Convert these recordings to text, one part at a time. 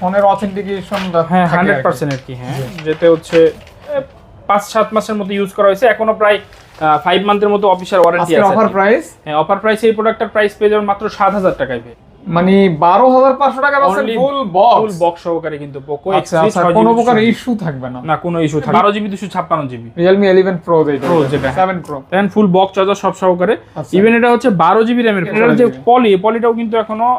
ফোনের হ্যাঁ hundred percent আর কি হ্যাঁ। হচ্ছে পাঁচ সাত মাসের মতো ইউজ করা হয়েছে। এখনও প্রায় ফাইভ মান্থের মতো অফিসিয়াল ওয়ারেন্টি আছে। অফার প্রাইস হ্যাঁ অফার প্রাইস এই প্রোডাক্টটার প্রাইস পেয়ে যাবেন মাত্র সাত হাজার টাকায় পেয়ে। মানে বারো হাজার পাঁচশো টাকা পাচ্ছেন Only full full box box সহকারে কিন্তু পোকো আচ্ছা আচ্ছা কোনো প্রকার ইস্যু থাকবে না। না কোনো ইস্যু থাকে বারো জিবি দুশো ছাপ্পান্ন GB. Realme eleven pro Pro যেটা। Seven pro full box charger সব সহকারে। আচ্ছা। ইভেন এটা হচ্ছে বারো জিবি র্যামের যে পলি পলিটাও কিন্তু এখনও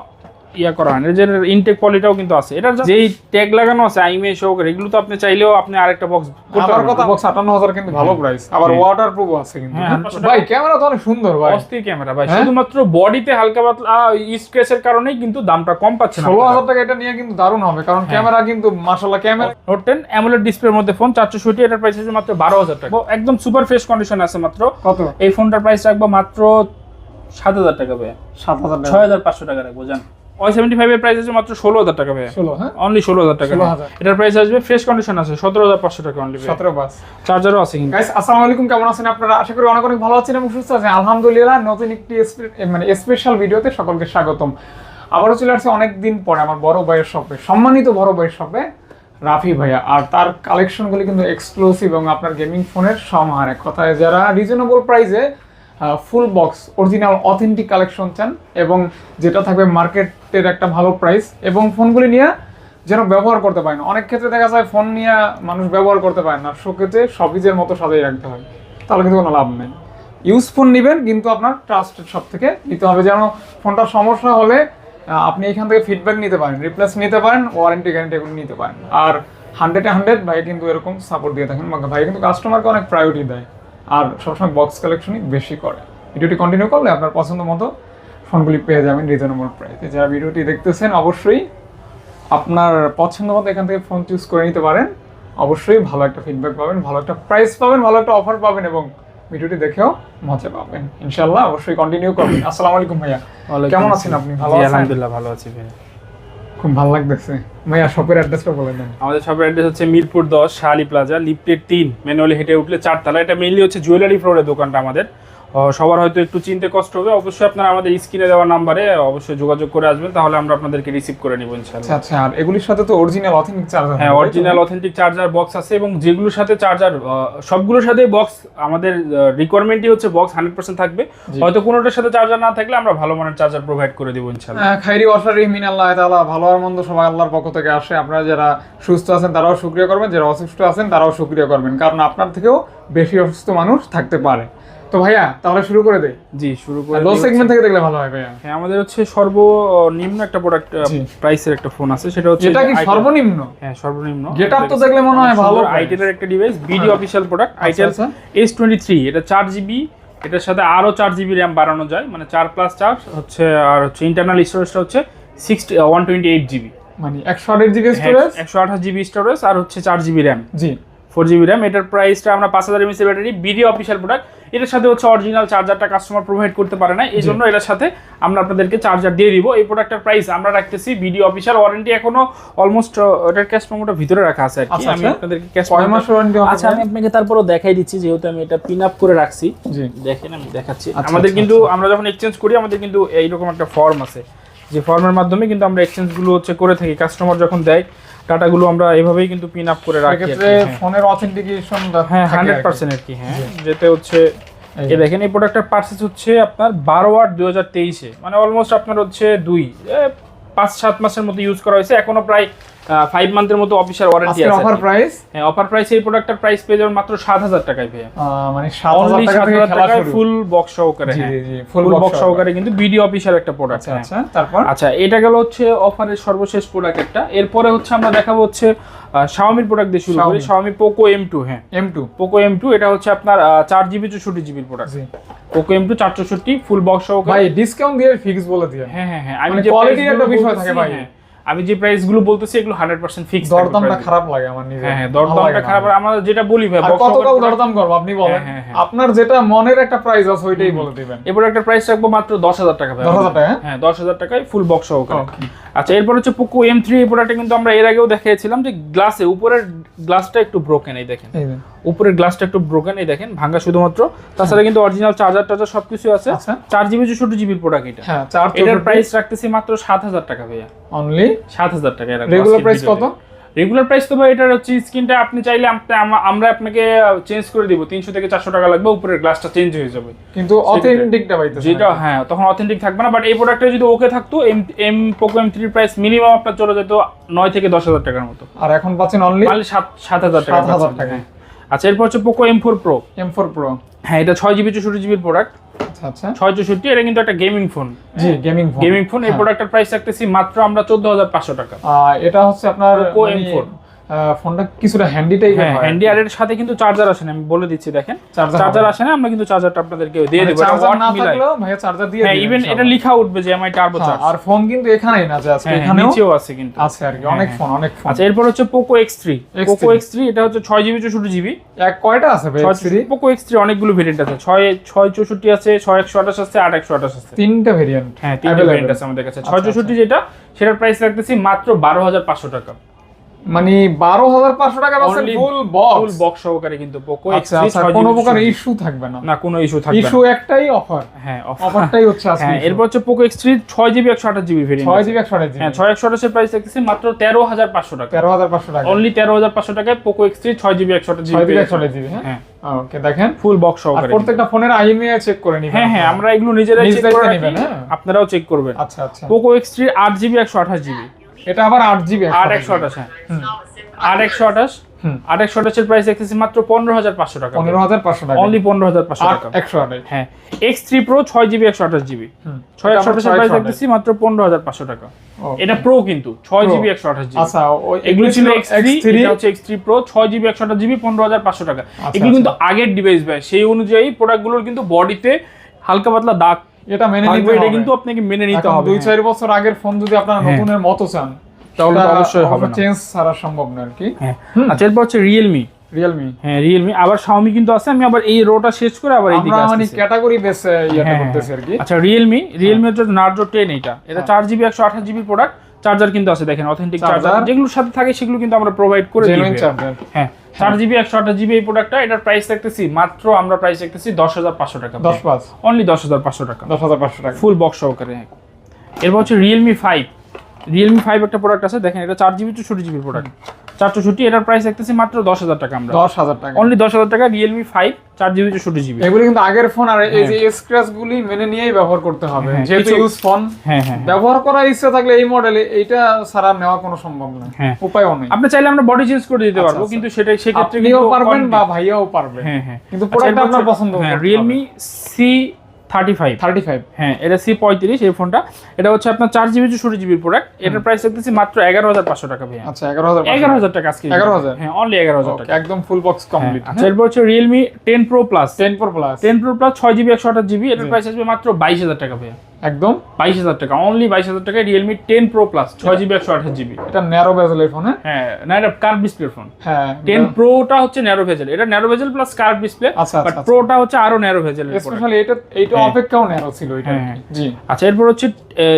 ইয়া করা হয়নি যে ইনটেক পলিটাও কিন্তু আছে। এটার যেই ট্যাগ লাগানো আছে আইমে সহকারে এগুলো তো আপনি চাইলেও আপনি আরেকটা বক্স করতে আমার কথা বক্স আটান্ন হাজার কিন্তু ভালো প্রাইস আবার হ্যাঁ। ওয়াটার প্রুফ আছে কিন্তু। হ্যাঁ, হ্যাঁ? 100 ভাই ক্যামেরা তো অনেক সুন্দর ভাই। অস্থির ক্যামেরা ভাই। হ্যাঁ? শুধুমাত্র বডিতে হালকা পাতলা স্ক্র্যাচের কারণেই কিন্তু দামটা কম পাচ্ছেন ষোলো হাজার টাকা এটা নিয়ে কিন্তু দারুণ হবে কারণ হ্যাঁ। ক্যামেরা কিন্তু মাশাল্লাহ ক্যামেরা নোট টেন অ্যামোলেড ডিসপ্লের মধ্যে ফোন চারশো ষাটি এটার প্রাইস আছে মাত্র বারো হাজার টাকা। একদম সুপার ফ্রেশ কন্ডিশন আছে মাত্র। কত? এই ফোনটার প্রাইস রাখব মাত্র সাত হাজার টাকা ভাই সাত হাজার টাকা। ছয় হাজার পাঁচশো টাকা রাখব জান। ওয়াই সেভেন্টি ফাইভের প্রাইস আছে মাত্র ষোলো হাজার টাকা ভাই ষোলো হ্যাঁ? অনলি ষোলো হাজার টাকা। এটার প্রাইস আসবে ফ্রেশ কন্ডিশন আছে সতেরো হাজার পাঁচশো টাকা অনলি সতেরো বাস চার্জারও আছে কিন্তু। গাইস আসসালামু আলাইকুম কেমন আছেন আপনারা? আশা করি অনেক অনেক ভালো আছেন এবং সুস্থ আছেন। আলহামদুলিল্লাহ নতুন একটি মানে স্পেশাল ভিডিওতে সকলকে স্বাগতম। আবারও চলে আসছে অনেক দিন পরে আমার বড় ভাইয়ের শপে সম্মানিত বড় ভাইয়ের শপে রাফি ভাইয়া। আর তার কালেকশনগুলি কিন্তু এক্সক্লুসিভ এবং আপনার গেমিং ফোনের সমাহার এক কথায় যারা রিজনেবল প্রাইসে full box original authentic collection চান এবং যেটা থাকবে মার্কেটের একটা ভালো প্রাইস এবং ফোনগুলি নিয়ে যেন ব্যবহার করতে পারেন অনেক ক্ষেত্রে দেখা যায় ফোন নিয়ে মানুষ ব্যবহার করতে পারে না। শোকেতে সবিজের মতো সাজিয়ে রাখতে হয়। তাহলে কিন্তু কোনো লাভ নেই। ইউজ ফোন নেবেন, কিন্তু আপনার ট্রাস্টেড সব থেকে নিতে হবে। যেন ফোনটার সমস্যা হলে আপনি এখান থেকে ফিডব্যাক নিতে পারেন রিপ্লেস নিতে পারেন ওয়ারেন্টি গ্যারেন্টি এগুলো নিতে পারেন। আর হান্ড্রেডে হান্ড্রেড ভাই কিন্তু এরকম সাপোর্ট দিয়ে থাকেন। ভাই কিন্তু কাস্টমারকে অনেক প্রায়োরিটি দেয়। আর সবসময় বক্স কালেকশনই বেশি করে। ভিডিওটি কন্টিনিউ করলে আপনার পছন্দ মতো ফোনগুলি পেয়ে যাবেন রিজনেবল প্রাইসে যারা ভিডিওটি দেখতেছেন অবশ্যই আপনার পছন্দ মতো এখান থেকে ফোন চুজ করে নিতে পারেন। অবশ্যই ভালো একটা ফিডব্যাক পাবেন ভালো একটা প্রাইস পাবেন ভালো একটা অফার পাবেন এবং ভিডিওটি দেখেও মজা পাবেন। ইনশাল্লাহ অবশ্যই কন্টিনিউ করবেন। আসসালামু আলাইকুম ভাইয়া। কেমন আছেন আপনি? ভালো আছেন? আলহামদুলিল্লাহ ভালো আছি ভাই খুব ভালো লাগতেছে। ভাইয়া শপের অ্যাড্রেসটা বলে দেন। আমাদের শপের অ্যাড্রেস হচ্ছে মিরপুর দশ শাহালি প্লাজা লিফটের তিন। ম্যানুয়ালি হেঁটে উঠলে চারতলা। এটা মেইনলি হচ্ছে জুয়েলারি ফ্লোরের দোকানটা আমাদের। সবার হয়তো একটু চিনতে কষ্ট হবে। অবশ্যই আপনারা আমাদের স্ক্রিনে দেওয়া নাম্বারে অবশ্যই যোগাযোগ করে আসবেন তাহলে আমরা আপনাদেরকে রিসিভ করে নিব ইনশাআল্লাহ। আচ্ছা আর এগুলির সাথে তো অরিজিনাল অথেন্টিক চার্জার হ্যাঁ অরিজিনাল অথেন্টিক চার্জার বক্স আছে এবং যেগুলোর সাথে চার্জার সবগুলোর সাথে বক্স আমাদের রিকোয়ারমেন্টই হচ্ছে বক্স হান্ড্রেড পার্সেন্ট থাকবে। হয়তো কোনোটার সাথে চার্জার না থাকলে আমরা ভালো মানের চার্জার প্রোভাইড করে দেবো ইনশাআল্লাহ। আহ, খাইরি ওয়াসার রহমিন আল্লাহ তাআলা ভালো আর মন্দ সবাই আল্লাহর পক্ষ থেকে আসে। আপনারা যারা সুস্থ আছেন তারাও শুক্রিয়া করবেন যারা অসুস্থ আছেন তারাও শুক্রিয়া করবেন কারণ আপনার থেকেও বেশি অসুস্থ মানুষ থাকতে পারে। তো ভাইয়া তাহলে শুরু করে দেই জি শুরু করে লো সেগমেন্ট থেকে দেখলে ভালো হয় ভাইয়া। হ্যাঁ আমাদের হচ্ছে সর্বনিম্ন একটা প্রোডাক্ট প্রাইসের একটা ফোন আছে সেটা হচ্ছে এটা কি সর্বনিম্ন? হ্যাঁ সর্বনিম্ন। Up তো দেখলে মনে হয় ভালো price। আইটেলের একটা device BD official product Itel আচ্ছা। এস টোয়েন্টি থ্রি এটা চার জিবি এটার সাথে আরও চার জিবি র্যাম বাড়ানো যায় মানে চার প্লাস চার হচ্ছে আর হচ্ছে ইন্টারনাল স্টোরেজটা হচ্ছে sixty one twenty eight GB মানে একশো আটের জিবি স্টোরেজ একশো আঠাশ জিবি স্টোরেজ আর হচ্ছে চার জিবি র্যাম জি। Four GB RAM. এটার প্রাইসটা আমরা পাঁচ হাজার M A C battery BD official product এটার সাথে হচ্ছে অরিজিনাল চার্জারটা কাস্টমার প্রোভাইড করতে পারে না এই জন্য এটার সাথে আমরা আপনাদেরকে চার্জার দিয়ে দিব। এই প্রোডাক্টের প্রাইস আমরা রাখতেছি বিডি অফিসিয়াল ওয়ারেন্টি এখনও অলমোস্ট এটার ক্যাশ মেমোটা ভিতরে রাখা আছে আর কি। আচ্ছা, আমি আচ্ছা। আপনাদেরকে ক্যাশ কয় মাস ওয়ারেন্টি আচ্ছা আমি আপনাকে তারপরও দেখাই দিচ্ছি যেহেতু আমি এটা পিন আপ করে রাখছি। জি। দেখেন আমি দেখাচ্ছি। আচ্ছা, আমাদের আচ্ছা, কিন্তু আমরা যখন এক্সচেঞ্জ করি আমাদের কিন্তু এইরকম একটা ফর্ম আছে। যে ফর্মের মাধ্যমে কিন্তু আমরা এক্সচেঞ্জগুলো হচ্ছে করে থাকি। কাস্টমার যখন দেয় ডাটাগুলো আমরা এভাবেই কিন্তু পিন আপ করে রাখি হ্যাঁ। ফোনের অথেন্টিকেশন হ্যাঁ হান্ড্রেড পার্সেন্ট আর কি হ্যাঁ। যেতে হচ্ছে এই এ দেখেন এই প্রোডাক্টের পার্সেস হচ্ছে আপনার বারো আট দুই হাজার তেইশে। মানে অলমোস্ট আপনার হচ্ছে দুই পাঁচ সাত মাসের মধ্যে ইউজ করা হয়েছে। এখনও প্রায় ফাইভ মান্থের মতো অফিসার ওয়ারেন্টি আছে অফার প্রাইস হ্যাঁ অফার প্রাইস এই প্রোডাক্টের প্রাইস পেয়ে যাবেন মাত্র সাত হাজার টাকায় পেয়ে। মানে সাত হাজার টাকায় ফুল বক্স সহকারে জি হ্যাঁ। জি জি ফুল বক্স বক্স সহকারে কিন্তু বিডি অফিসার একটা প্রোডাক্ট আচ্ছা আচ্ছা তারপর? আচ্ছা এটা গেল হচ্ছে অফারের সর্বশেষ প্রোডাক্ট একটা। এরপরে হচ্ছে আমরা দেখাবো হচ্ছে শাওমির প্রোডাক্ট দিয়ে শুরু করি। শাওমি পোকো এম টু হ্যাঁ। M two Poco M two এটা হচ্ছে আপনার চার জিবি চৌষট্টি জিবির প্রোডাক্ট জি। পোকো এম টু চার চৌষট্টি ফুল বক্স সহকারে। ভাই ডিসকাউন্ট দিয়ে ফিক্স বলে দিয়ে হ্যাঁ হ্যাঁ হ্যাঁ আমি মানে যে price একটা বিষয় থাকে ভাই। হ্যাঁ, আমি যে প্রাইসগুলো বলতেছি এগুলো হান্ড্রেড পার্সেন্ট ফিক্স দরদামটা খারাপ লাগে আমার নিজে হ্যাঁ হ্যাঁ দরদামটা খারাপ। আমরা। যেটা বলি ভাই কত product- দরদাম করব আপনি বলেন। হ্যাঁ, হ্যাঁ। আপনার যেটা মনের একটা প্রাইস আছে ওইটাই বলে দিবেন। এই প্রোডাক্টের প্রাইস রাখব মাত্র দশ হাজার টাকা ভাই। 10,000 টাকা, হ্যাঁ? দশ হাজার টাকায় ফুল বক্স সহকারে। আচ্ছা এরপর হচ্ছে পোকো এম থ্রি এই প্রোডাক্টটা কিন্তু আমরা এর আগেও দেখিয়েছিলাম যে গ্লাসে উপরের গ্লাসটা একটু ব্রোকেন এই দেখেন। উপরের গ্লাসটা একটু ব্রোকেন এই দেখেন ভাঙা শুধুমাত্র। তাছাড়া কিন্তু অরিজিনাল চার্জার টার্জার সবকিছু আছে। আচ্ছা। চার জিবি চৌষট্টি জিবির প্রোডাক্ট এটা। হ্যাঁ এটার প্রাইস রাখতেছি মাত্র সাত হাজার টাকা ভাইয়া। অনলি সাত হাজার টাকা রেগুলার প্রাইস কত? রেগুলার প্রাইস তো ভাই এটার হচ্ছে স্ক্রিনটা আপনি চাইলে আমরা আপনাকে চেঞ্জ করে দিব। তিনশো থেকে চারশো টাকা লাগবে উপরের গ্লাসটা চেঞ্জ হয়ে যাবে। কিন্তু অথেন্টিকটা পাইতেছে যেটা হ্যাঁ তখন অথেন্টিক থাকবে না বাট এই প্রোডাক্টটা যদি ওকে থাকতো এম এম পোকো এম থ্রির প্রাইস মিনিমাম আপনার চলে যেত নয় থেকে দশ হাজার টাকার মতো। আর এখন পাচ্ছেন অনলি সাত সাত হাজার টাকা 7,000 পাচ্ছেন, টাকা। হ্যাঁ। আচ্ছা এরপর হচ্ছে Poco M four Pro M four Pro হ্যাঁ এটা ছয় জিবি চৌষট্টি জিবির প্রোডাক্ট আচ্ছা আচ্ছা। ছয় চৌষট্টি এটা কিন্তু একটা গেমিং ফোন জি গেমিং ফোন গেমিং ফোন এই প্রোডাক্টের প্রাইস রাখতেছি মাত্র আমরা চোদ্দ হাজার পাঁচশো টাকা। এটা হচ্ছে আপনার মানে, M4 আহ, ফোনটা কিছুটা হ্যান্ডি টাইপের হ্যাঁ হ্যান্ডি আর এর সাথে কিন্তু চার্জার আসে না আমি বলে দিচ্ছি দেখেন। চার্জার আসে না আমরা কিন্তু চার্জারটা আপনাদেরকে দিয়ে দেবো এটা চার্জার watt না মিলায়। থাকলেও ভাইয়া চার্জার দিয়ে হ্যাঁ ইভেন এটা লেখা উঠবে যে এমআই টার্বো হ্যাঁ, চার্জ আর ফোন কিন্তু এখানেই না যে আজকে হ্যাঁ হ্যাঁ, নিচেও আছে কিন্তু। আছে আর কি অনেক ফোন অনেক ফোন আচ্ছা এরপর হচ্ছে Poco X three X3 Poco X three এটা হচ্ছে ছয় জিবি চৌষট্টি জিবি এক কয়টা আছে ভাই থ্রি পোকো এক্স থ্রি অনেকগুলো ভেরিয়েন্ট আছে। ছয় ছয় চৌষট্টি আছে ছয় একশো আঠাশ আছে আট একশো আঠাশ আছে। তিনটা ভেরিয়েন্ট হ্যাঁ তিনটে ভেরিয়েন্ট আছে আমাদের কাছে। ছয় চৌষট্টি যেটা সেটার প্রাইস রাখতেছি মাত্র বারো হাজার পাঁচশো টাকা। মানে বারো হাজার পাঁচশো টাকা পাচ্ছেন ফুল ফুল বক্স বক্স সহকারে কিন্তু পোকো আচ্ছা আচ্ছা কোনো প্রকার ইস্যু থাকবে না। না কোনো ইস্যু থাকবে ইস্যু একটাই অফার হ্যাঁ অফারটাই হচ্ছে আজকে হ্যাঁ এরপর হচ্ছে পোকো এক্স থ্রি ছয় জিবি একশো আঠাশ জিবি ভেরিয়েন্ট ছয় জিবি একশো আঠাশ হ্যাঁ ছয় একশো আঠাশের প্রাইস দেখতেছি মাত্র তেরো হাজার পাঁচশো টাকা। তেরো হাজার পাঁচশো টাকা। অনলি তেরো হাজার পাঁচশো টাকায় পোকো এক্স থ্রি ছয় জিবি একশো আঠাশ জিবি একশো আঠাশ জিবি হ্যাঁ? হ্যাঁ। ওকে দেখেন। ফুল বক্স সহকারে প্রত্যেকটা ফোনের আইএমআই চেক করে নিবেন হ্যাঁ হ্যাঁ আমরা এগুলো নিজেরাই নিজ চেক করে নিবেন, হ্যাঁ। আপনারাও চেক করবেন। আচ্ছা আচ্ছা। পোকো এক্স থ্রি আট জিবি একশো আঠাশ জিবি এটা আবার আট জিবি আট একশো আঠাশ হ্যাঁ আট একশো আঠাশ হুম। আট একশো আঠাশের প্রাইস দেখতেছি মাত্র পনেরো হাজার পাঁচশো টাকা। পনেরো হাজার পাঁচশো টাকা। অনলি পনেরো হাজার পাঁচশো টাকা। একশো আঠাশ। হ্যাঁ। এক্স থ্রি প্রো ছয় জিবি একশো আঠাশ জিবি ছয় এটা একশো আঠাশের প্রাইস দেখতেছি মাত্র পনেরো হাজার পাঁচশো টাকা। এটা প্রো কিন্তু ছয়। জিবি একশো আঠাশ জিবি আচ্ছা এগুলো ছিল এক্স থ্রি X3 এটা হচ্ছে এক্স থ্রি প্রো ছয় জিবি একশো আঠাশ জিবি পনেরো হাজার পাঁচশো টাকা। আচ্ছা, এগুলো কিন্তু আগের ডিভাইস ভাই। সেই অনুযায়ী প্রোডাক্টগুলোর কিন্তু বডিতে হালকা পাতলা দাগ এটা মেনে নিতে এটা কিন্তু আপনাকে মেনে নিতে হবে দুই হ্যাঁ। চার বছর আগের ফোন যদি আপনারা হ্যাঁ। নতুনের মতো চান তাহলে তো অবশ্যই হবে না। চেঞ্জ ছাড়া সম্ভব না আর কি। হ্যাঁ। আচ্ছা এরপর হচ্ছে রিয়েলমি রিয়েলমি হ্যাঁ রিয়েলমি আবার শাওমি কিন্তু আছে আমি আবার এই রোটা শেষ করে আবার এইদিকে আমরা মানে ক্যাটাগরি বেস ইয়েটা হ্যাঁ, করতেছি আর কি। আচ্ছা রিয়েলমি রিয়েলমি হচ্ছে নার্জো টেন এটা এটা চার জিবি একশো আঠাশ জিবি প্রোডাক্ট চার্জার কিন্তু আছে দেখেন অথেন্টিক চার্জার যেগুলোর সাথে থাকে সেগুলো কিন্তু আমরা প্রোভাইড করে দিই। চার্জার হ্যাঁ চার জিবি একশো আঠাশ জিবি এই প্রোডাক্টটা এটার প্রাইস দেখতেছি মাত্র আমরা প্রাইস দেখতেছি দশ হাজার পাঁচশো টাকা দশ পাঁচ। অনলি দশ হাজার পাঁচশো টাকা। দশ হাজার পাঁচশো টাকা। ফুল বক্স সহকারে এরপর হচ্ছে রিয়েলমি ফাইভ রিয়েলমি ফাইভ একটা প্রোডাক্ট আছে দেখেন এটা চার জিবি চৌষট্টি জিবির প্রোডাক্ট চার চৌষট্টি এটার প্রাইস দেখতেছি মাত্র দশ হাজার টাকা আমরা। দশ হাজার টাকা। অনলি দশ হাজার টাকা রিয়েলমি ফাইভ চার জিবি চৌষট্টি জিবি এগুলি কিন্তু আগের ফোন আর এই যে স্ক্র্যাচ গুলি মেনে নিয়েই ব্যবহার করতে হবে। হ্যাঁ, যেহেতু ইউজ ফোন হ্যাঁ হ্যাঁ ব্যবহার করার ইচ্ছা থাকলে এই মডেলে এইটা ছাড়া নেওয়া কোনো সম্ভব না হ্যাঁ। উপায়ও নেই। আপনি চাইলে আমরা বডি চেঞ্জ করে দিতে আচ্ছা, পারব আচ্ছা। কিন্তু সেটা সেক্ষেত্রে আপনিও পারবেন বা ভাইয়াও পারবে। হ্যাঁ হ্যাঁ। কিন্তু প্রোডাক্ট আপনার পছন্দ হ্যাঁ Realme C thirty five thirty five হ্যাঁ এটা সি পঁয়ত্রিশ এই ফোনটা এটা হচ্ছে আপনার চার জিবি চৌষট্টি জিবির প্রোডাক্ট এটার প্রাইস দেখতেছি মাত্র এগারো হাজার পাঁচশো টাকা ভাই আচ্ছা এগারো হাজার এগারো হাজার টাকা আজকে। 11,000? হ্যাঁ অনলি এগারো হাজার টাকা। একদম ফুল বক্স কমপ্লিট আচ্ছা এরপর হচ্ছে Realme ten Pro plus ten Pro plus ten Pro plus ছয় জিবি একশো আঠাশ জিবি এটার প্রাইস আসবে মাত্র বাইশ হাজার টাকা ভাইয়া। একদম বাইশ হাজার টাকা অনলি বাইশ হাজার টাকায় রিয়েলমি টেন প্রো প্লাস ছয় জিবি একশো আঠাশ জিবি এটা ন্যারো ভেজেলের ফোন হ্যাঁ? হ্যাঁ না এটা কার্ভ ডিসপ্লে ফোন হ্যাঁ টেন প্রোটা হচ্ছে ন্যারো ভেজেল এটা narrow bezel plus curve display আচ্ছা, বাট আচ্ছা, প্রোটা হচ্ছে আরও ন্যারো ভেজেল স্পেশালি এটা এইটা হ্যাঁ। অপেক্ষাও ন্যারো ছিল এটা। হ্যাঁ, হ্যাঁ। জি। আচ্ছা এরপর হচ্ছে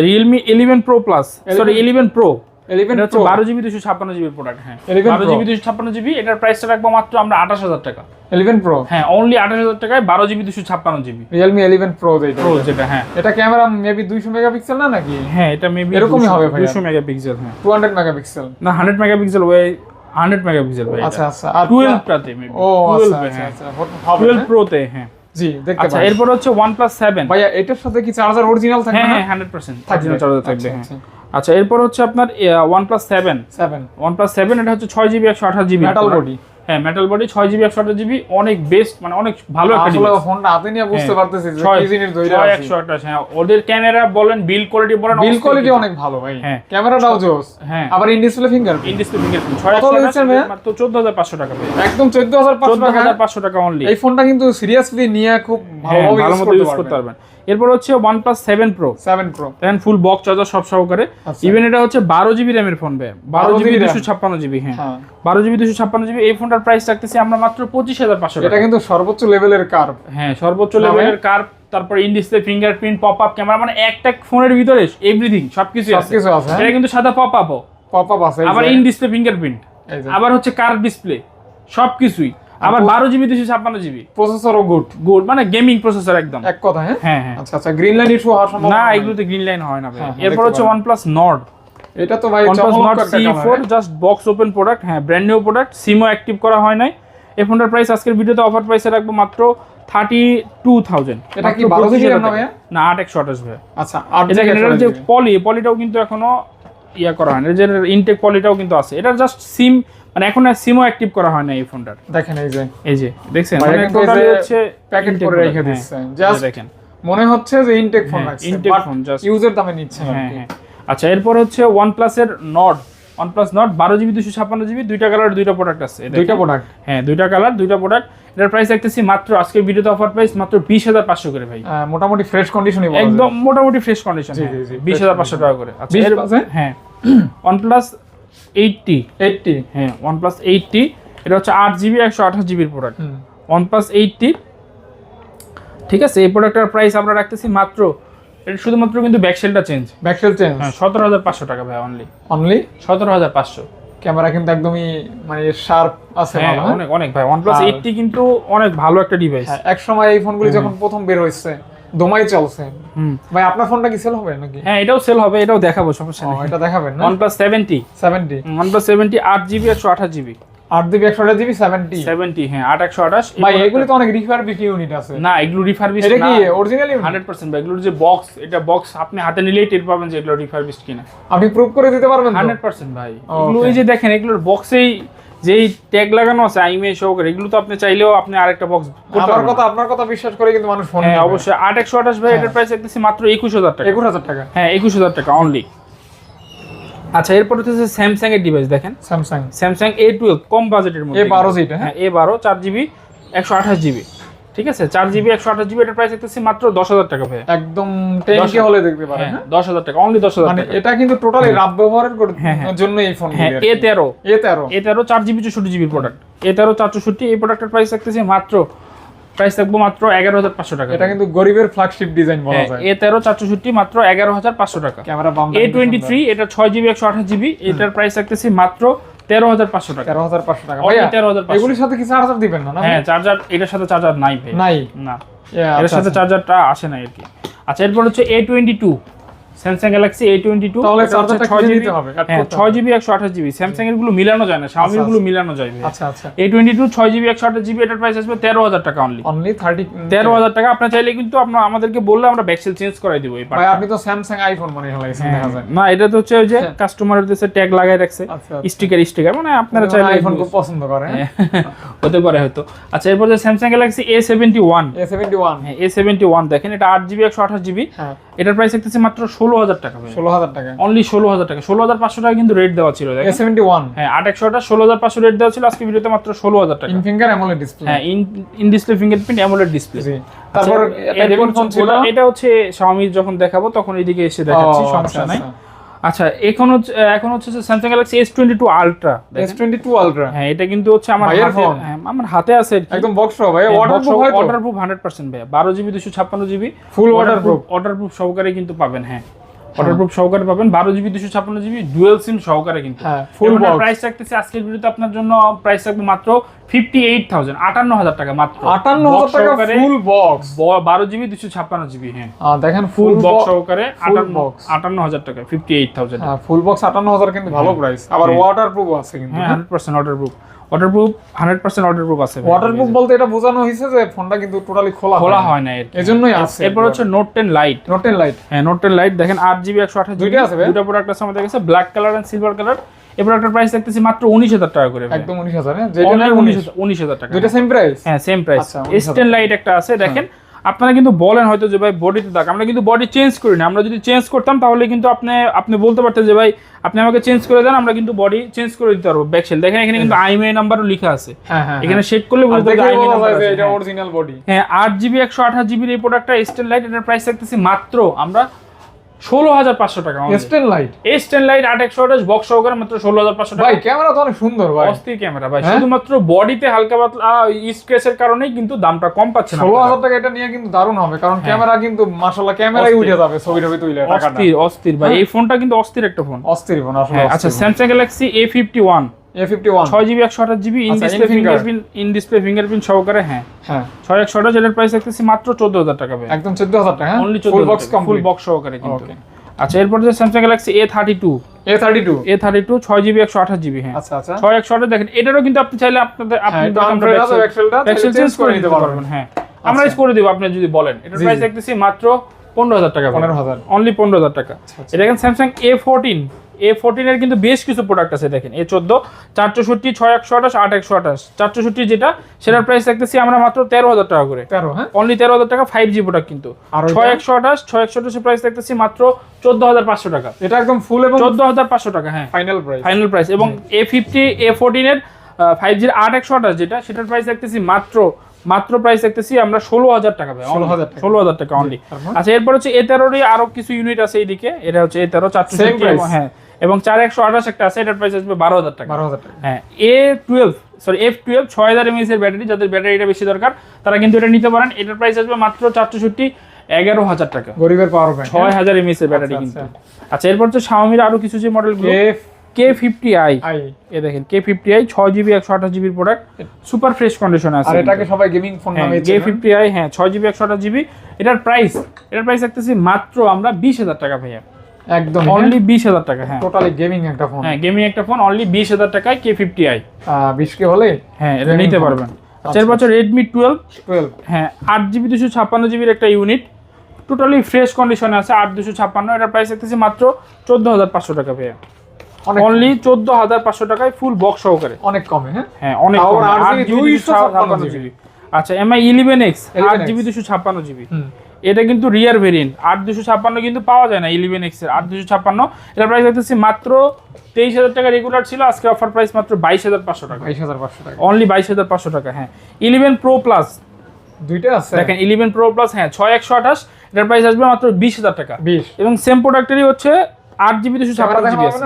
Realme eleven Pro plus sorry eleven Pro 11 এটা হচ্ছে বারো জিবি দুশো ছাপ্পান্ন জিবির প্রোডাক্ট হ্যাঁ। বারো জিবি দুশো ছাপ্পান্ন জিবি এটার প্রাইসটা রাখব মাত্র আমরা আঠাশ হাজার টাকা। 11 প্রো হ্যাঁ অনলি আঠাশ হাজার টাকায় বারো জিবি দুশো ছাপ্পান্ন জিবি। রিয়েলমি 11 প্রো প্রো যেটা হ্যাঁ। এটা ক্যামেরা মেবি 200 মেগাপিক্সেল না নাকি? হ্যাঁ এটা মেবি এরকমই হবে দুশো মেগাপিক্সেল হ্যাঁ। 200 মেগাপিক্সেল না হান্ড্রেড মেগাপিক্সেল ওই হান্ড্রেড মেগাপিক্সেল ভাই আচ্ছা আচ্ছা টুয়েলভটাতে মেবি ও আচ্ছা আচ্ছা হ্যাঁ। আচ্ছা টুয়েলভ প্রোতে হ্যাঁ। জি দেখতে আচ্ছা এরপর হচ্ছে ভাইয়া এটার সাথে কি চার্জার অরিজিনাল থাকবে হ্যাঁ না? হ্যাঁ হান্ড্রেড পার্সেন্ট চার্জার থাকবে হ্যাঁ। আচ্ছা। এরপর হচ্ছে আপনার OnePlus seven 7 OnePlus seven এটা হচ্ছে ছয় জিবি একশো আঠাশ জিবি মেটাল বডি হ্যাঁ মেটাল বডি ছয় জিবি একশো আঠাশ জিবি অনেক বেস্ট মানে অনেক ভালো একটা ফোনটা হাতে নিয়ে বুঝতে হ্যাঁ। পারতেছি যে ছয় একশো আঠাশ হ্যাঁ। ওদের ক্যামেরা বলেন বিল কোয়ালিটি বলেন বিল কোয়ালিটি অনেক ভালো ভাই। হ্যাঁ। ক্যামেরাটাও জোস হ্যাঁ। আবার in display fingerprint in display fingerprint ছয় একশো মাত্র চোদ্দ হাজার পাঁচশো টাকা একদম 14500 চোদ্দ টাকা। হাজার পাঁচশো টাকা অনলি এই ফোনটা কিন্তু সিরিয়াসলি নিয়ে খুব হ্যাঁ ভালোভাবে ভালো মতো ইউজ করতে পারবেন। এরপর হচ্ছে OnePlus seven Pro seven Pro দেখেন ফুল বক্স চার্জার সব সহকারে। আচ্ছা। ইভেন এটা হচ্ছে বারো জিবি র্যামের ফোন ভাই বারো জিবি দুশো ছাপ্পান্ন জিবি হ্যাঁ। হ্যাঁ। বারো জিবি দুশো ছাপ্পান্ন জিবি এই ফোনটার প্রাইস রাখতেছি আমরা মাত্র পঁচিশ হাজার পাঁচশো এটা কিন্তু সর্বোচ্চ লেভেলের কার্ভ হ্যাঁ সর্বোচ্চ লেভেলের কার তারপর in display fingerprint pop up camera মানে একটা ফোনের ভিতরে এভরিথিং সবকিছু আছে। সবকিছু আছে হ্যাঁ। এটা কিন্তু সাদা পপ আপও পপ আপ আছে আবার ইন ডিসপ্লে ফিঙ্গারপ্রিন্ট আবার হচ্ছে কার ডিসপ্লে সবকিছুই। আবার বারো জিবি দুশো ছাপ্পান্ন জিবি। প্রসেসরও গুড গুড মানে গেমিং প্রসেসর একদম। এক কথা হ্যাঁ? হ্যাঁ হ্যাঁ। আচ্ছা আচ্ছা গ্রিন লাইন ইস্যু হওয়ার সম্ভাবনা না। এগুলোতে গ্রিন লাইন হয় না ভাই। হ্যাঁ, হ্যাঁ, এরপর হচ্ছে প্লাস নর্ড এটা তো ভাই OnePlus চমৎকার Nord একটা CE4 just box open product হ্যাঁ ব্র্যান্ড নিউ প্রোডাক্ট সিমও অ্যাক্টিভ করা হয় নাই। এই ফোনটার প্রাইস আজকের ভিডিওতে অফার প্রাইসে রাখব মাত্র থার্টি টু থাউজেন্ড এটা কি 12 GB RAM না আট একশো আঠাশ ভাইয়া। আচ্ছা এটা যে পলি পলিটাও কিন্তু এখনও ইয়া করা হয় না। যে ইনটেক পলিটাও কিন্তু আছে। এটা জাস্ট সিম মানে এখন আর সিমও অ্যাক্টিভ করা হয় না এই ফোনটার দেখেন এই যে। এই যে দেখছেন? মানে টোটালি হচ্ছে প্যাকেট করে রেখে হ্যাঁ, দিচ্ছে। এই জাস্ট দেখেন। মনে হচ্ছে যে ইনটেক ফোন হ্যাঁ, intake বাট phone, just- ইউজের দামে নিচ্ছে হ্যাঁ হ্যাঁ। আচ্ছা এরপর হচ্ছে OnePlus এর নট OnePlus নট বারো জিবি দুশো ছাপ্পান্ন জিবি দুইটা কালার দুইটা প্রোডাক্ট আছে। দুইটা প্রোডাক্ট হ্যাঁ দুইটা কালার দুইটা প্রোডাক্ট এটার প্রাইস দেখতেছি মাত্র আজকের ভিডিওতে অফার প্রাইস মাত্র বিশ হাজার পাঁচশো করে ভাই। মোটামুটি ফ্রেশ কন্ডিশনই বলা একদম মোটামুটি ফ্রেশ কন্ডিশন জি, জি, জি, বিশ fresh হাজার পাঁচশো টাকা করে। আচ্ছা? হ্যাঁ। ওয়ানপ্লাস এইটটি 80 হ্যাঁ ওয়ানপ্লাস এইটটি এটা হচ্ছে আট জিবি একশো আঠাশ জিবির প্রোডাক্ট হুম। ওয়ানপ্লাস এইটটি ঠিক আছে এই প্রোডাক্টের প্রাইস আমরা রাখতেছি মাত্র এটা শুধুমাত্র কিন্তু ব্যাকসেলটা চেঞ্জ ব্যাকসেল চেঞ্জ হ্যাঁ সতেরো হাজার পাঁচশো টাকা ভাই অনলি অনলি সতেরো হাজার পাঁচশো। ক্যামেরা কিন্তু একদমই মানে শার্প আছে হ্যাঁ হ্যাঁ? অনেক অনেক ভাই। ওয়ানপ্লাস আর- এইটটি কিন্তু অনেক ভালো একটা ডিভাইস হ্যাঁ, এক সময় এই ফোনগুলি যখন প্রথম বের হয়েছে দমাই চলছে। ভাই আপনার ফোনটা কি সেল হবে নাকি? হ্যাঁ এটাও সেল হবে এটাও দেখাবো সমস্যা নেই। এটা দেখাবেন না? সেভেন্টি ওয়ানপ্লাস সেভেন্টি আট জিবি একশো আঠাশ জিবি আট জিবি একশো আঠাশ জিবি সেভেন্টি সেভেন্টি হ্যাঁ আট একশো আঠাশ। ভাই এগুলো তো অনেক রিফারবিট ইউনিট আছে। না এগুলো রিফারবিশ এটা কি অরিজিনাল ইউনিট হান্ড্রেড পার্সেন্ট ভাই এগুলোর যে বক্স এটা বক্স আপনি হাতে নিলেই টের পাবেন যে এগুলো রিফারবিশ কিনা। আপনি প্রুভ করে দিতে পারবেন তো? হান্ড্রেড পার্সেন্ট ভাই। এগুলো এই যে দেখেন এগুলোর বক্সেই যেই ট্যাগ লাগানো আছে আইমে সহকারে এগুলো তো আপনি চাইলেও আপনি আরেকটা বক্স আমার কথা আপনার কথা বিশ্বাস করে কিন্তু মানুষ ফোন হ্যাঁ অবশ্যই। আট একশো আঠাশ ভাই এটার প্রাইস দেখতেছি মাত্র একুশ হাজার টাকা। একুশ হাজার টাকা। হ্যাঁ একুশ হাজার টাকা অনলি আচ্ছা এরপর হচ্ছে স্যামসাং এর ডিভাইস দেখেন। স্যামসাং স্যামসাং এ টুয়েলভ কম বাজেটের মধ্যে। A12 যেটা, হ্যাঁ? হ্যাঁ এ বারো চার জিবি একশো আঠাশ জিবি ঠিক আছে? চার জিবি একশো আঠাশ জিবি এটার প্রাইস দেখতেছি মাত্র দশ হাজার টাকা ভাই একদম টেন কে হলে দেখতে পারেন হ্যাঁ হ্যাঁ? দশ হাজার টাকা অনলি দশ হাজার মানে এটা কিন্তু টোটালি রাব ব্যবহারের হ্যাঁ, হ্যাঁ। জন্য এই ফোন হ্যাঁ এ তেরো। এ তেরো। এ তেরো চার জিবি চৌষট্টি জিবির প্রোডাক্ট এ তেরো চার চৌষট্টি এই প্রোডাক্টের প্রাইস থাকতেছে মাত্র প্রাইস থাকব মাত্র এগারো হাজার পাঁচশো টাকা। এটা কিন্তু গরিবের ফ্ল্যাগশিপ ডিজাইন বলা হ্যাঁ, যায়। এ তেরো চার চৌষট্টি মাত্র এগারো হাজার পাঁচশো টাকা। ক্যামেরা এ টোয়েন্টি থ্রি এটা ছয় জিবি একশো আঠাশ জিবি এটার প্রাইস থাকতেছি মাত্র তেরো হাজার পাঁচশো টাকা। তেরো হাজার পাঁচশো টাকা। তেরো হাজার 13,500 এগুলির সাথে কি চার্জার দিবেন না হ্যাঁ চার্জার এটার সাথে চার্জার নাই নাই? না। এর আচ্ছা, সাথে আচ্ছা। চার্জারটা আসে না আর কি। আচ্ছা এরপর হচ্ছে A twenty two Samsung Galaxy A twenty two ছয় জিবি হ্যাঁ ছয় জিবি একশো আঠাশ জিবি স্যামসাং এরগুলো মিলানো যায় না শাওমিরগুলো মিলানো যায় আচ্ছা আচ্ছা। এ টোয়েন্টি টু ছয় জিবি একশো আঠাশ জিবি এটার প্রাইস আসবে তেরো হাজার টাকা অনলি অনলি থার্টি তেরো হাজার টাকা আপনার চাইলে কিন্তু আপনার আমাদেরকে বললে আমরা ব্যাকসেল চেঞ্জ করাই দিব এই ভাই আপনি তো স্যামসাং আইফোন মনে হ্যাঁ, দেখা যায়। না এটা তো হচ্ছে ওই যে কাস্টমারের দেশে ট্যাগ লাগাই রাখছে আচ্ছা স্টিকার স্টিকার মানে আপনারা চাইলে আইফোন খুব পছন্দ করে হ্যাঁ, হতে পারে হয়তো। আচ্ছা এরপর যে Samsung Galaxy A seventy one A seventy one হ্যাঁ এ সেভেন্টি ওয়ান দেখেন এটা আট জিবি একশো আঠাশ জিবি হ্যাঁ। এটার প্রাইস দেখতেছি মাত্র ষোলো হাজার টাকা ষোলো হাজার টাকা। অনলি ষোলো হাজার টাকা। ষোলো হাজার পাঁচশো টাকা কিন্তু রেট দেওয়া ছিল এ দেখেন। সেভেন্টি ওয়ান হ্যাঁ আট একশোটা ষোলো হাজার পাঁচশো রেট দেওয়া ছিল। আজকে ভিডিওতে মাত্র ষোলো হাজার টাকা। ইন ফিঙ্গার অ্যামোলেড ডিসপ্লে হ্যাঁ in display fingerprint AMOLED display তারপর এটা হচ্ছে Xiaomi যখন দেখাবো তখন এইদিকে এসে দেখাচ্ছি সমস্যা আচ্ছা, নাই। আচ্ছা। এখন হচ্ছে এখন হচ্ছে Samsung Galaxy S twenty two Ultra S22 Ultra হ্যাঁ এটা কিন্তু হচ্ছে আমার হাতে হ্যাঁ, আমার হাতে আছে একদম বক্স সহ ভাই waterproof proof water proof hundred percent ভাই বারো জিবি দুশো ছাপ্পান্ন GB full water proof water proof সহকারে কিন্তু পাবেন হ্যাঁ। ওয়াটারপ্রুফ সহকারে পাবেন বারো জিবি দুশো ছাপ্পান্ন জিবি ডুয়েল সিম সহকারে কিন্তু। হ্যাঁ, full box। প্রাইস রাখতেছি আজকের ভিডিওতে আপনার জন্য প্রাইস রাখব মাত্র ফিফটি এইট থাউজেন্ড আটান্ন হাজার টাকা মাত্র। 58000 টাকা ফুল বক্স বারো জিবি দুশো ছাপ্পান্ন জিবি হ্যাঁ। দেখেন ফুল ফুল বক্স সহকারে আটান্ন। আটান্ন হাজার টাকা ফিফটি এইট থাউজেন্ড হ্যাঁ ফুল বক্স 58000 কিন্তু ভালো প্রাইস আবার ওয়াটারপ্রুফ আছে কিন্তু হ্যাঁ hundred percent waterproof waterproof hundred percent waterproof আছে ওয়াটারপ্রুফ বলতে এটা বোঝানো হয়েছে যে ফোনটা কিন্তু টোটালি খোলা খোলা হয় না এজন্যই আছে এরপর হচ্ছে Note ten Lite Note ten Lite হ্যাঁ নোট টেন লাইট দেখেন আট জিবি একশো আঠাশ দুইটা আছে? দুটো প্রোডাক্ট আছে আমাদের কাছে black colour and silver colour এই প্রোডাক্টের প্রাইস দেখতেছি মাত্র উনিশ হাজার টাকা করে একদম 19000 হ্যাঁ? যেটা নাই উনিশ 19 উনিশ হাজার টাকা। দুইটা সেম প্রাইস হ্যাঁ সেম প্রাইস আচ্ছা, এস টেন লাইট একটা আছে দেখেন। আপনারা কিন্তু বলেন হয়তো যে ভাই বডিতে দাগ। আমরা কিন্তু বডি চেঞ্জ করি না আমরা যদি চেঞ্জ করতাম তাহলে কিন্তু আপনি আপনি বলতে পারতেন যে ভাই আপনি আমাকে চেঞ্জ করে দেন আমরা কিন্তু বডি চেঞ্জ করে দিতে পারব। ব্যাকসেল দেখেন এখানে কিন্তু আইএমআই নাম্বারও লেখা আছে। হ্যাঁ হ্যাঁ এখানে সেট করলে বলতে বুঝতে পারবেন এটা অরিজিনাল বডি হ্যাঁ আট জিবি একশো আঠাশ জিবির এই প্রোডাক্টটা স্টেন লাইট এটার প্রাইস থাকতেছে মাত্র আমরা ষোলো হাজার পাঁচশো টাকা S ten Lite S ten Lite আট একশো আঠাশ বক্স সহকারে মাত্র ষোলো হাজার পাঁচশো টাকা। ভাই ক্যামেরা তো অনেক সুন্দর ভাই। অস্থির ক্যামেরা ভাই। হ্যাঁ? শুধুমাত্র বডিতে হালকা পাতলা স্ক্রেচের কারণেই কিন্তু দামটা কম পাচ্ছে না। ষোলো হাজার টাকা এটা নিয়ে কিন্তু দারুণ হবে কারণ ক্যামেরা কিন্তু মাশাল্লাহ ক্যামেরাই। উঠে যাবে ছবি টবি টাকাটা অস্থির অস্থির ভাই। এই ফোনটা কিন্তু অস্থির একটা ফোন অস্থির ফোন হ্যাঁ আচ্ছা Samsung Galaxy A fifty one ছয় জিবি একশো আঠাশ জিবি ইন আচ্ছা, display fingerprint in display fingerprint সহকারে হ্যাঁ। হ্যাঁ। ছয় একশো আঠাশ এটার প্রাইস দেখতেছি মাত্র চোদ্দ হাজার টাকা একদম চোদ্দ হাজার টাকা only full box full box সহকারে কিন্তু। আচ্ছা এরপর যে Samsung Galaxy A thirty two A thirty two A thirty two ছয় জিবি একশো আঠাশ জিবি হ্যাঁ। আচ্ছা আচ্ছা। ছয় একশো আঠাশ দেখেন এটারও কিন্তু আপনি চাইলে আপনাদের আপনি চেঞ্জ করে নিতে পারবেন। হ্যাঁ। আমরা। করে দিব আপনি যদি বলেন। এটার প্রাইস। দেখতেছি মাত্র পনেরো হাজার টাকা 15,000 অনলি পনেরো হাজার টাকা। এটা দেখেন স্যামসাং এ ফোরটিন এ ফোরটিনের কিন্তু বেশ কিছু প্রোডাক্ট আছে দেখেন এ চোদ্দ চার চৌষট্টি ছয় একশো আঠাশ আট একশো আঠাশ। চার চৌষট্টি যেটা সেটার প্রাইস দেখতেছি আমরা মাত্র তেরো হাজার টাকা করে। তেরো হ্যাঁ? অনলি তেরো হাজার টাকা ফাইভ জি প্রোডাক্ট কিন্তু। আর ছয় একশো আঠাশ ছয় একশো আঠাশের প্রাইস দেখতেছি মাত্র চোদ্দ হাজার পাঁচশো টাকা। এটা একদম ফুল এবং চোদ্দ হাজার পাঁচশো টাকা হ্যাঁ। ফাইনাল প্রাইস ফাইনাল প্রাইস এবং এ ফিফটি এ ফোরটিনের ফাইভ জির আট একশো আঠাশ যেটা সেটার প্রাইস দেখতেছি মাত্র মাত্র প্রাইস দেখতেছি আমরা ষোলো হাজার টাকা ভাই 16,000 টাকা। ষোলো হাজার টাকা অনলি আচ্ছা এরপর হচ্ছে এ তেরোরই আরও কিছু ইউনিট আছে এইদিকে এটা হচ্ছে এ তেরো চারশো হ্যাঁ। এবং চার একশো আঠাশ একটা আছে এটার প্রাইস আসবে বারো হাজার টাকা। বারো হাজার টাকা। হ্যাঁ A twelve sorry F twelve ছয় হাজার এমএস এর ব্যাটারি যাদের ব্যাটারিটা বেশি দরকার তারা কিন্তু এটা নিতে পারেন। এটার প্রাইস আসবে মাত্র চারশোষট্টি এগারো হাজার টাকা। গরিবের পাওয়ার ব্যাংক ছয় হাজার এমএস এর ব্যাটারি আচ্ছা, কিন্তু। আচ্ছা। এরপর হচ্ছে শাওমির আরও কিছু যে মডেলগুলো এফ কে ফিফটি আই এ দেখেন কে ফিফটি আই ছয় জিবি একশো আঠাশ জিবির প্রোডাক্ট সুপার ফ্রেশ কন্ডিশনে আছে আর এটাকে সবাই গেমিং ফোন নামে কে ফিফটি আই হ্যাঁ ছয় জিবি একশো আঠাশ জিবি এটার প্রাইস এটার প্রাইস দেখতেছি মাত্র আমরা বিশ হাজার টাকা ভাইয়া। একদম অনলি বিশ হাজার টাকা হ্যাঁ। টোটালি গেমিং একটা ফোন হ্যাঁ গেমিং একটা ফোন অনলি বিশ হাজার টাকায় কে ফিফটি আই বিশ কে হলে হ্যাঁ এটা নিতে পারবেন। আচ্ছা, চার বছর রেডমি টুয়েলভ টুয়েলভ হ্যাঁ আট জিবি দুশো ছাপ্পান্ন জিবির একটা ইউনিট টোটালি ফ্রেশ কন্ডিশনে আছে আট দুশো ছাপ্পান্ন। এটার প্রাইস দেখতেছি মাত্র চোদ্দ হাজার পাঁচশো টাকা অনেক অনলি চোদ্দ হাজার পাঁচশো টাকায় ফুল বক্স সহকারে। অনেক কমে হ্যাঁ? হ্যাঁ অনেক কম, আট আট GB, GB, দুশো 256 ছাপ্পান্ন GB আচ্ছা এমআই ইলেভেন এক্স আট 11X জিবি দুশো ছাপ্পান্ন জিবি হুম। এটা কিন্তু রিয়ার ভেরিয়েন্ট আট দুশো ছাপ্পান্ন কিন্তু পাওয়া যায় না ইলেভেন এক্সের। আট দুশো ছাপ্পান্ন এটার প্রাইস দেখতেছি মাত্র তেইশ হাজার টাকা রেগুলার ছিল আজকে অফার প্রাইস মাত্র বাইশ হাজার পাঁচশো টাকা। বাইশ হাজার পাঁচশো টাকা। অনলি বাইশ হাজার পাঁচশো টাকা হ্যাঁ। ইলেভেন প্রো প্লাস দুইটা আছে? দেখেন ইলেভেন প্রো প্লাস হ্যাঁ ছয় একশো আঠাশ এটার প্রাইস আসবে মাত্র বিশ হাজার টাকা। বিশ। এবং সেম প্রোডাক্টেরই হচ্ছে আট জিবি দুশো ছাপ্পান্ন জিবি আছে?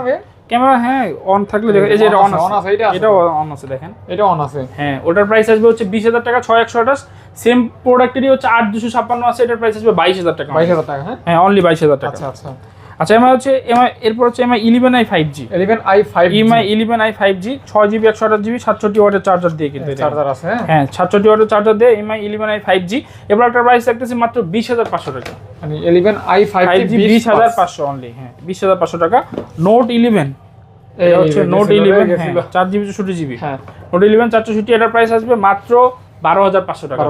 ক্যামেরা হ্যাঁ অন থাকলে দেখো এই যে এটা অন আছে, এটা এটা অন আছে দেখেন। এটা অন আছে। হ্যাঁ ওটার প্রাইস আসবে হচ্ছে বিশ হাজার টাকা ছয় একশো আঠাশ। সেম প্রোডাক্টেরই হচ্ছে আট দুশো ছাপ্পান্ন আছে এটার প্রাইস আসবে বাইশ হাজার টাকা। বাইশ হাজার টাকা হ্যাঁ? হ্যাঁ অনলি বাইশ হাজার টাকা। আচ্ছা আচ্ছা। আচ্ছা এমআই হচ্ছে এমআই এরপর হচ্ছে Mi eleven i five G eleven i five EMI eleven i five G ছয় জিবি একশো আঠাশ জিবি সাতষট্টি ওয়াটের চার্জার দিয়ে কিন্তু চার্জার আছে হ্যাঁ। হ্যাঁ সাতষট্টি ওয়াটের চার্জার দিয়ে Mi eleven i five G এবার একটা প্রাইস দেখতেছি মাত্র বিশ হাজার পাঁচশো টাকা। মানে ইলেভেন আই ফাইভ জি বিশ হাজার পাঁচশো অনলি হ্যাঁ বিশ হাজার পাঁচশো টাকা। নোট ইলেভেন এটা হচ্ছে নোট ইলেভেন চার জিবি চৌষট্টি জিবি হ্যাঁ। নোট ইলেভেন চারশো এটার প্রাইস আসবে মাত্র বারো হাজার পাঁচশো টাকা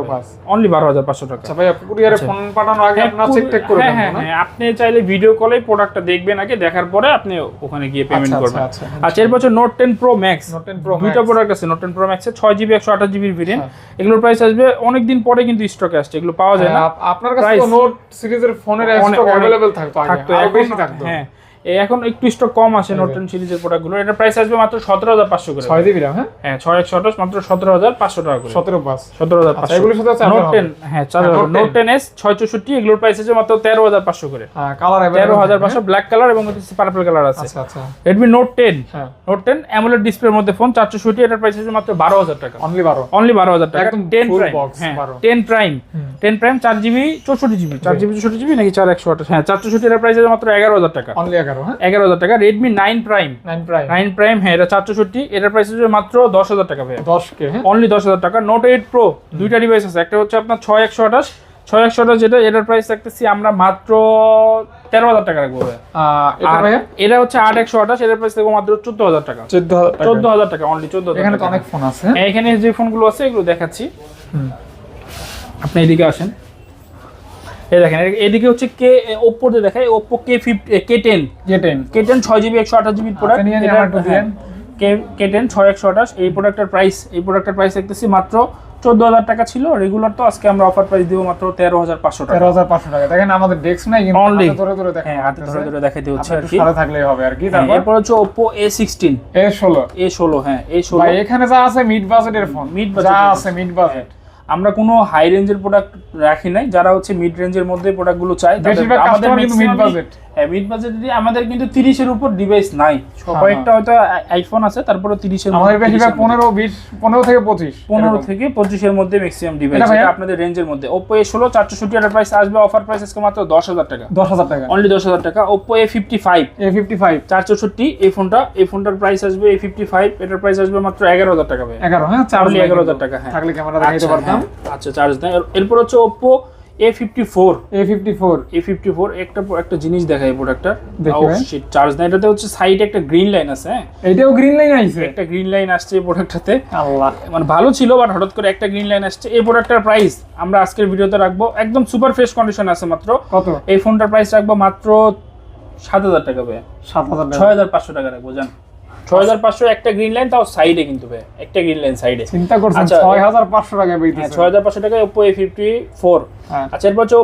অনলি বারো হাজার পাঁচশো টাকা। আচ্ছা ভাই কুরিয়ারে আচ্ছা। ফোন পাঠানোর আগে হ্যাঁ, আপনার চেক টেক করে হ্যাঁ, হ্যাঁ, হ্যাঁ আপনি চাইলে ভিডিও কলে প্রোডাক্টটা দেখবেন আগে দেখার পরে আপনি ওখানে গিয়ে পেমেন্ট আচ্ছা, করবেন। আচ্ছা এরপর Note ten Pro Max Note ten Pro দুইটা প্রোডাক্ট আছে নোট টেন প্রো ম্যাক্সে ছয় জিবি একশো আঠাশ জিবির ভেরিয়েন্ট এগুলোর প্রাইস আসবে অনেকদিন পরে কিন্তু স্টকে আসছে এগুলো পাওয়া যায় না। আপনার কাছে নোট সিরিজের ফোনের অ্যাভেলেবেল থাকতো থাকতো। হ্যাঁ। এখন একটু স্টক কম আছে নোট টেন সিরিজের প্রোডাক্টগুলো এটার প্রাইস আসবে মাত্র সতেরো হাজার পাঁচশো করে। ছয় জিবি হ্যাঁ? হ্যাঁ ছয় একশো আঠাশ মাত্র সতেরো হাজার পাঁচশো টাকা করে। সতেরো পাঁচ। সতেরো হাজার আচ্ছা পাঁচশো এগুলোর সাথে আছে নোট টেন হ্যাঁ চার হ্যাঁ, Note নোট টেন এস ছয় চৌষট্টি এগুলোর প্রাইস আছে মাত্র তেরো হাজার পাঁচশো করে। হ্যাঁ কালার তেরো হাজার পাঁচশো ব্ল্যাক কালার এবং পার্পল কালার আছে। আচ্ছা আচ্ছা। রেডমি নোট টেন হ্যাঁ। নোট টেন অ্যামোলেড ডিসপ্লের মধ্যে ফোন চারশো ষাটটি এটার প্রাইস আছে মাত্র বারো হাজার টাকা। অনলি বারো। অনলি বারো হাজার টাকা। একদম টেন প্রাইম হ্যাঁ 12 টেন প্রাইম। টেন প্রাইম চার জিবি চৌষট্টি জিবি চার জিবি চৌষট্টি জিবি নাকি চার একশো আঠাশ? হ্যাঁ চার চৌষট্টি এটার প্রাইস আছে মাত্র এগারো হাজার টাকা। অনলি এগারো। হ্যাঁ? এগারো হাজার টাকা। Redmi nine Prime nine Prime nine Prime হ্যাঁ এটা চার চৌষট্টি এটার প্রাইস আছে মাত্র দশ হাজার টাকা ভাইয়া। দশ কে হ্যাঁ? অনলি দশ হাজার টাকা। নোট এইট প্রো দুইটা ডিভাইস আছে। একটা হচ্ছে আপনার ছয় একশো আঠাশ। ছয় একশো আঠাশ যেটা এটার প্রাইস রাখতেছি আমরা মাত্র তেরো হাজার টাকা রাখব। আহ, এটা হচ্ছে আট একশো আঠাশ। এটার প্রাইস থাকব মাত্র চোদ্দ হাজার টাকা। চোদ্দ হাজার টাকা। অনলি চোদ্দ এখানে তো অনেক ফোন আছে। হ্যাঁ? এখানে যে ফোনগুলো আছে এগুলো দেখাচ্ছি। আপনি এদিকে আসেন। এই দেখেন এদিকে হচ্ছে কে ওপ্পোতে দেখায় Oppo K fifty K ten K ten K ten ছয় জিবি একশো আঠাশ জিবির প্রোডাক্ট। কে কে টেন ছয় একশো আঠাশ। এই প্রোডাক্টের প্রাইস এই প্রোডাক্টের প্রাইস দেখতেছি মাত্র চোদ্দ হাজার টাকা ছিল। রেগুলার তো আজকে আমরা অফার প্রাইস দিব মাত্র তেরো হাজার পাঁচশো টাকা। তেরো হাজার পাঁচশো টাকা। দেখেন আমাদের ডেস্ক নাই। হাতে ধরে ধরে দেখা হ্যাঁ হাতে ধরে ধরে দেখাইতে হচ্ছে আর কি। সাথে থাকলেই হবে আর কি হ্যাঁ, তারপর? এরপর হচ্ছে ওপ্পো এ সিক্সটিন এ ষোলো। এ ষোলো হ্যাঁ এ ষোলো। এখানে যা আছে মিড বাজেটের ফোন Mid যা আছে মিড বাজেট আমরা কোনো হাই রেঞ্জের প্রোডাক্ট রাখি নাই যারা হচ্ছে মিড রেঞ্জের মধ্যে প্রোডাক্টগুলো চাই তাদের- আমাদের মিড budget। হ্যাঁ মিড বাজেট আমাদের কিন্তু তিরিশের উপর ডিভাইস নাই। হ্যাঁ, কয়েকটা হয়তো আইফোন আছে তারপরে তিরিশের আমাদের বেশিরভাগ পনেরো বিশ পনেরো থেকে পঁচিশ পনেরো এরকম। থেকে পঁচিশের মধ্যে ম্যাক্সিমাম ডিভাইস এটা আপনাদের রেঞ্জের মধ্যে। ওপো এ ষোলো চারশো ষাট টাকার প্রাইস আসবে অফার প্রাইস আজকে মাত্র দশ হাজার টাকা। দশ হাজার টাকা। অনলি দশ হাজার টাকা। ফিফটি ফাইভ চার চৌষট্টি এই ফোনটা এই ফোনটার প্রাইস আসবে এ ফিফটি ফাইভ এটার প্রাইস আসবে মাত্র এগারো হাজার টাকা ভাই এগারো হ্যাঁ চার্জ Only 11,000 টাকা, হ্যাঁ। থাকলে ক্যামেরা দেখাইতে আচ্ছা, পারতাম। হ্যাঁ, আচ্ছা চার্জ দেয় এরপর হচ্ছে Oppo A fifty four A fifty four A fifty four একটা একটা জিনিস দেখায় এই প্রোডাক্টটা চার্জ না এটাতে হচ্ছে সাইডে একটা গ্রিন লাইন আছে হ্যাঁ? এইটাও গ্রিন লাইন আইছে? একটা গ্রিন লাইন আসছে এই প্রোডাক্টটাতে আল্লাহ। মানে ভালো ছিল বাট হঠাৎ করে একটা গ্রিন লাইন আসছে। এই প্রোডাক্টটার প্রাইস আমরা আজকের ভিডিওতে রাখব। একদম সুপার ফ্রেশ কন্ডিশন আছে মাত্র। কত? এই ফোনটার প্রাইস রাখব মাত্র সাত হাজার টাকা ভাই সাত হাজার ছয় হাজার পাঁচশো টাকা রাখব জান। ছয় হাজার পাঁচশো একটা গ্রিন লাইন তাও সাইডে কিন্তু ভাই। একটা গ্রিন লাইন সাইডে চিন্তা করছেন আচ্ছা, ছয় হাজার পাঁচশো টাকা টাকায় ওপো এ ফিফটি ফোর হ্যাঁ। আচ্ছা এরপর হচ্ছে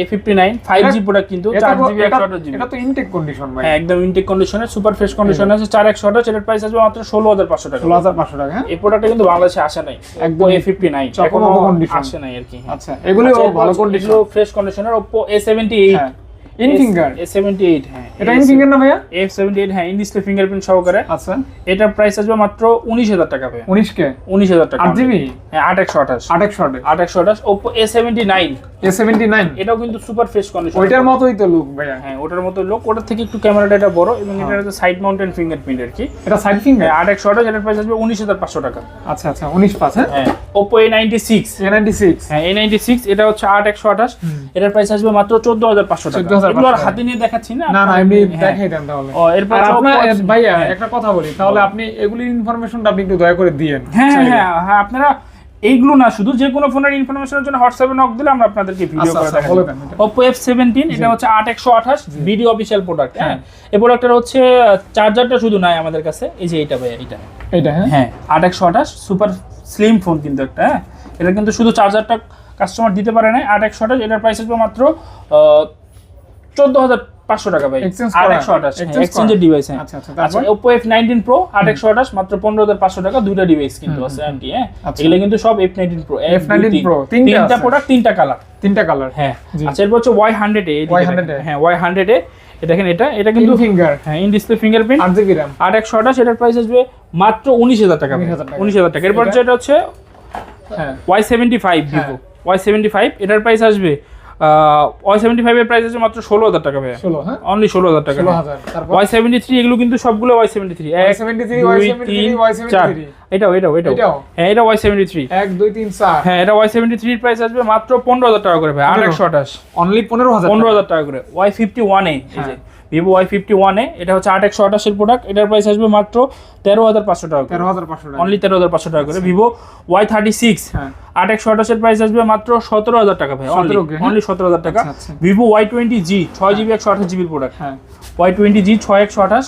A fifty nine five G product কিন্তু চার জিবি একশো আঠাশ জিবি এটা তো ইনটেক কন্ডিশন ভাই। হ্যাঁ একদম ইনটেক কন্ডিশনে সুপার ফ্রেশ কন্ডিশনে আছে চার একশো আঠাশ এটার প্রাইস আসবে মাত্র ষোলো হাজার পাঁচশো টাকা। ষোলো হাজার পাঁচশো টাকা হ্যাঁ। এই প্রোডাক্টটা কিন্তু বাংলাদেশে আসে নাই। একদম একদম এ ফিফটি নাইন এখনও চকমক আসে নাই আর কি হ্যাঁ। আচ্ছা এগুলো আচ্ছা, এরপর ভালো কন্ডিশন এগুলো ফ্রেশ কন্ডিশনের এইট হ্যাঁ। In finger A seventy eight হ্যাঁ। এটা ইন ফিঙ্গার না ভাইয়া? হ্যাঁ ইন ডিসপ্লে ফিঙ্গারপ্রিন্ট সহকারে। আচ্ছা। এটার প্রাইস আসবে মাত্র উনিশ হাজার টাকা ভাই উনিশ কে? উনিশ হাজার টাকা। আট জিবি? হ্যাঁ এ সেভেন্টি নাইন এটাও কিন্তু সুপার ফ্রেশ কন্ডিশন ওইটার মতোই তো লুক ভাইয়া। হ্যাঁ ওটার মতো লোক ওটার থেকে একটু ক্যামেরাটা এটা বড় এবং এটা হচ্ছে সাইড মাউন্টেন ফিঙ্গারপ্রিন্ট আর কি। এটা সাইড ফিঙ্গার হ্যাঁ, আট একশো আঠাশ এটার প্রাইস আসবে উনিশ হাজার পাঁচশো টাকা। আচ্ছা আচ্ছা উনিশ পাঁচ হ্যাঁ? হ্যাঁ সিক্স এ সিক্স হ্যাঁ এ নাইনটি সিক্স এটা হচ্ছে আট একশো আঠাশ। এটার প্রাইস আসবে মাত্র চোদ্দ হাজার পাঁচশো টাকা। 14,500 এগুলো আর টাকা। হাতে নিয়ে দেখাচ্ছি না না না এমনি হ্যাঁ। দেখাই দেন তাহলে ও, এরপর আপনার ভাইয়া হ্যাঁ। একটা কথা বলি তাহলে আপনি এগুলির ইনফরমেশনটা আপনি একটু দয়া করে দিয়েন হ্যাঁ হ্যাঁ হ্যাঁ আপনারা এইগুলো না শুধু যে কোনো ফোনের ইনফরমেশনের জন্য হোয়াটসঅ্যাপে নক দিলে আমরা আপনাদেরকে ভিডিও আচ্ছা, করে আচ্ছা, দেখাবো এটা। Oppo F17 এটা হচ্ছে 8128 ভিডিও অফিশিয়াল প্রোডাক্ট হ্যাঁ। এই প্রোডাক্টটার হচ্ছে চার্জারটা শুধু নাই আমাদের কাছে এই যে এইটা ভাই এইটা এইটা হ্যাঁ হ্যাঁ 8128 সুপার স্লিম ফোন কিন্তু একটা হ্যাঁ এটা কিন্তু শুধু চার্জারটা কাস্টমার দিতে পারে না 8128 এটার প্রাইস আসবে মাত্র চোদ্দ হাজার পাঁচশো টাকা ভাই। আট একশো আঠাশ। এক্সচেঞ্জের ডিভাইস হ্যাঁ। আচ্ছা, আচ্ছা, আচ্ছা তারপর? ওপো এফ নাইনটিন প্রো আট একশো আঠাশ মাত্র পনেরো হাজার পাঁচশো টাকা দুইটা ডিভাইস কিন্তু আছে আর হ্যাঁ। আচ্ছা। এগুলো কিন্তু সব F nineteen pro F19 Pro, তিনটা তিনটা প্রোডাক্ট তিনটা কালার তিনটা কালার হ্যাঁ। আচ্ছা এরপর হচ্ছে ওয়াই হান্ড্রেড এ Y100 এ? হ্যাঁ ওয়াই হান্ড্রেড এ এটা দেখেন এটা এটা কিন্তু ফিঙ্গার হ্যাঁ ইন ডিসপ্লে ফিঙ্গারপ্রিন্ট আট জিবি র্যাম আট একশো আঠাশ এটার প্রাইস আসবে মাত্র উনিশ হাজার টাকা। উনিশ হাজার টাকা। এরপর? যেটা হচ্ছে হ্যাঁ। Y seventy five Vivo Y seventy five এটার প্রাইস আসবে ওয়াই সেভেন্টি ফাইভ এর প্রাইস আছে মাত্র ষোলো হাজার টাকা ভাই ষোলো হ্যাঁ? অনলি ষোলো হাজার টাকা। ওয়াই সেভেন্টি থ্রি এগুলো কিন্তু সবগুলো ওয়াই সেভেন্টি থ্রি এক সেভেন্টি থ্রি ওয়াই চার। এটাও এটাও এটাও? হ্যাঁ এটা ওয়াই সেভেন্টি থ্রি এক দুই তিন চার। হ্যাঁ এটা ওয়াই সেভেন্টি থ্রির প্রাইস আসবে মাত্র পনেরো হাজার টাকা করে ভাই আর? একশো আঠাশ। অনলি পনেরো হাজার পনেরো হাজার টাকা করে। ওয়াই ফিফটি ওয়ানে এই যে। হ্যাঁ। ভিভো ওয়াই ফিফটি ওয়ানে এটা হচ্ছে আট একশো আঠাশের প্রোডাক্ট এটার প্রাইস আসবে মাত্র তেরো হাজার পাঁচশো টাকা তেরো হাজার পাঁচশো টাকা। অনলি তেরো হাজার পাঁচশো টাকা করে। ভিভো ওয়াই থার্টি সিক্স হ্যাঁ। আট একশো আঠাশের প্রাইস আসবে মাত্র সতেরো হাজার টাকা ভাই 17 হ্যাঁ? অনলি সতেরো হাজার টাকা। ভিভো ওয়াই টোয়েন্টি জি ছয় জিবি একশো আঠাশ জিবির প্রোডাক্ট হ্যাঁ। ওয়াই টোয়েন্টি জি ছয় একশো আঠাশ।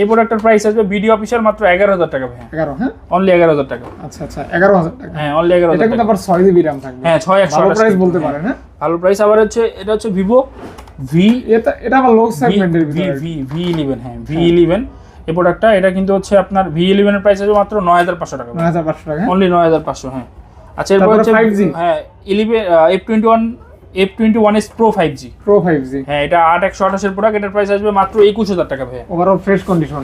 এই প্রোডাক্টের প্রাইস আসবে ভিডিও অফিসার মাত্র এগারো হাজার টাকা ভাই এগারো হ্যাঁ? অনলি এগারো হাজার টাকা। আচ্ছা আচ্ছা এগারো হাজার টাকা। হ্যাঁ অনলি এগারো এটা হাজার টাকা আবার ছয় জিবি র্যাম থাকবে। হ্যাঁ ছয় একশো প্রাইস বলতে পারেন হ্যাঁ। ভালো প্রাইস আবার হচ্ছে এটা হচ্ছে ভিভো ভি এটা এটা আবার লো সেগমেন্টের ভি ভিতরে। ভি ভি ইলেভেন হ্যাঁ ভি ইলেভেন এই প্রোডাক্টটা এটা কিন্তু হচ্ছে আপনার ভি ইলেভেনের প্রাইস আছে মাত্র নয় হাজার পাঁচশো টাকা। নয় হাজার পাঁচশো টাকা হ্যাঁ? অনলি নয় হাজার পাঁচশো হ্যাঁ। আচ্ছা এরপর হচ্ছে 5G? হ্যাঁ eleven F twenty one F twenty one S pro five G pro five G হ্যাঁ এটা আট একশো আঠাশের প্রোডাক্ট এটার প্রাইস আসবে মাত্র একুশ হাজার টাকা ভাই ওভারঅল ফ্রেশ কন্ডিশন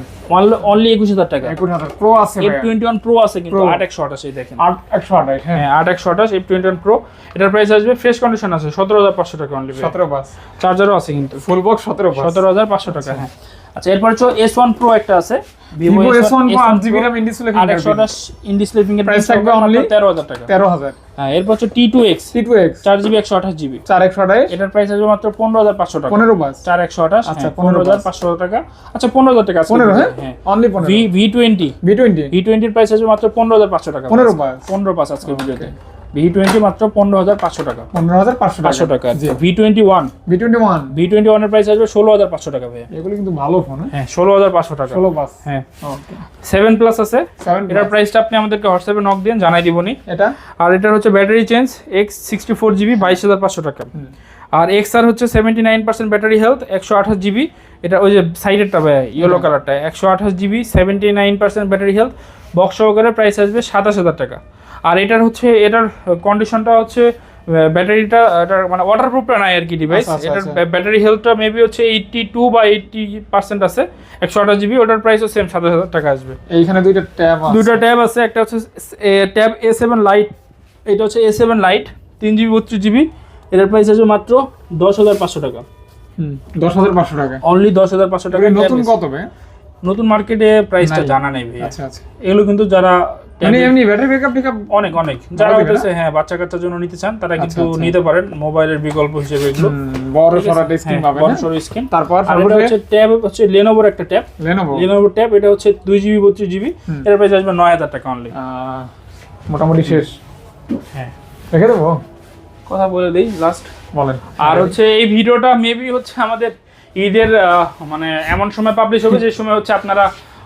অনলি একুশ হাজার টাকা। একুশ হাজার প্রো আছে এফ টোয়েন্টি ওয়ান প্রো আছে কিন্তু। আট একশো আঠাশে দেখেন। আট একশো আঠাশ হ্যাঁ। হ্যাঁ আট একশো আঠাশ এফ টোয়েন্টি ওয়ান প্রো এটার প্রাইস আসবে ফ্রেশ কন্ডিশন আছে সতেরো হাজার পাঁচশো টাকা অনলি সতেরো পাঁচ। চার্জারও আছে কিন্তু। ফুল বক্স সতেরো সতেরো হাজার পাঁচশো টাকা হ্যাঁ। আচ্ছা এরপর হচ্ছে এস ওয়ান প্রো একটা আছে এস ওয়ান আট জিবি র্যাম ইন্ডিসপ্লে আট একশো আঠাশ ইন ডিসপ্লে ফিঙ্গার Price থাকবে তেরো হাজার টাকা। তেরো হাজার। হ্যাঁ এরপর হচ্ছে T two X C two X চার জিবি একশো আঠাশ জিবি চার একশো আঠাশ। এটার প্রাইস আসবে মাত্র পনেরো হাজার পাঁচশো টাকা। পনেরো বাস চার একশো আঠাশ আচ্ছা, আচ্ছা 15 পনেরো হাজার বাস। পাঁচশো টাকা। আচ্ছা পনেরো হাজার টাকা আজকে পনেরো দিবে, হ্যাঁ? Only V V twenty V twenty V টোয়েন্টির প্রাইস আসবে মাত্র পনেরো হাজার পাঁচশো টাকা। পনেরো বাস পনেরো পাঁচ আজকে ভিডিওতে। ভি টোয়েন্টি মাত্র পনেরো হাজার পাঁচশো টাকা। পনেরো হাজার পাঁচশো পাঁচশো টাকা V twenty one V twenty one V twenty ওয়ানের প্রাইস আসবে ষোলো হাজার পাঁচশো টাকা ভাই এগুলো কিন্তু ভালো ফোন হ্যাঁ? হ্যাঁ ষোলো হাজার পাঁচশো টাকা। ষোলো বাস হ্যাঁ। সেভেন প্লাস আছে। এটার প্রাইসটা আপনি আমাদেরকে হোয়াটসঅ্যাপে নক দিন জানাই দিবনি এটা? আর এটার হচ্ছে battery change X sixty four GB বাইশ হাজার পাঁচশো টাকা। আর এক্স আর হচ্ছে seventy nine percent battery health একশো আঠাশ জিবি এটা ওই যে সাইডেরটা ভাই ইয়েলো কালারটা একশো আঠাশ GB seventy nine percent battery health box সহকারে প্রাইস আসবে সাতাশ হাজার টাকা। আর এটার হচ্ছে এটার কন্ডিশনটা হচ্ছে ব্যাটারিটা এটার মানে ওয়াটারপ্রুফটা নাই আর কি ডিভাইস আচ্ছা, আচ্ছা, এটার। ব্যাটারি হেলথটা মেবি হচ্ছে এইটটি টু বা এইটটি পার্সেন্ট আছে। একশো আঠাশ জিবি ওটার প্রাইসও সেম সাতাশ হাজার টাকা আসবে। এইখানে দুইটা ট্যাব দুইটা ট্যাব আছে একটা হচ্ছে ট্যাব এ সেভেন লাইট এটা হচ্ছে এ সেভেন লাইট তিন জিবি বত্রিশ জিবি এটার প্রাইস আছে মাত্র দশ হাজার পাঁচশো টাকা। হুম, দশ হাজার পাঁচশো টাকা। অনলি দশ হাজার পাঁচশো টাকা নতুন কত নতুন মার্কেটে প্রাইসটা জানা নেই ভাই আচ্ছা আচ্ছা। এগুলো কিন্তু যারা মানে এমনি ব্যাটারি ব্যাকআপ টেকআপ অনেক অনেক। যারা? হতেছে হ্যাঁ বাচ্চা কাচ্চার জন্য নিতে চান তারা কিন্তু আচ্ছা। নিতে পারেন মোবাইলের বিকল্প হিসেবে এগুলো। বড়? সরা স্ক্রিন হ্যাঁ, পাবে বড় না সড়ো স্ক্রিন তারপর আর এটা হচ্ছে ট্যাব হচ্ছে লেনোভোর একটা ট্যাব লেনোভো লেনোভো ট্যাব এটা হচ্ছে দুই জিবি বত্রিশ জিবি হুম। এর প্রাইস আসবে নয় হাজার টাকা অনলি মোটামুটি শেষ। হ্যাঁ। রেখে দেবো? কথা বলে দিই লাস্ট বলেন। আর হচ্ছে এই ভিডিওটা মেবি হচ্ছে আমাদের ঈদের মানে এমন সময় পাবলিশ হবে যে সময় হচ্ছে আপনারা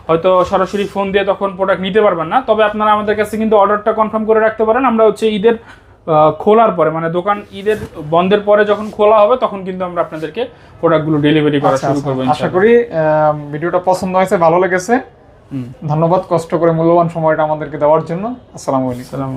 হয়তো সরাসরি ফোন দিয়ে তখন প্রোডাক্ট নিতে পারবেন না। তবে আপনারা আমাদের কাছে কিন্তু অর্ডারটা কনফার্ম করে রাখতে পারেন। আমরা হচ্ছে ঈদের খোলার পরে মানে দোকান ঈদের বন্ধের পরে যখন খোলা হবে তখন কিন্তু আমরা আপনাদেরকে প্রোডাক্টগুলো ডেলিভারি করা আচ্ছা, শুরু আচ্ছা। করব আশা করি ভিডিওটা পছন্দ হয়েছে ভালো লেগেছে। ধন্যবাদ কষ্ট করে মূল্যবান সময়টা আমাদেরকে দেওয়ার জন্য। আসসালামু আলাইকুম।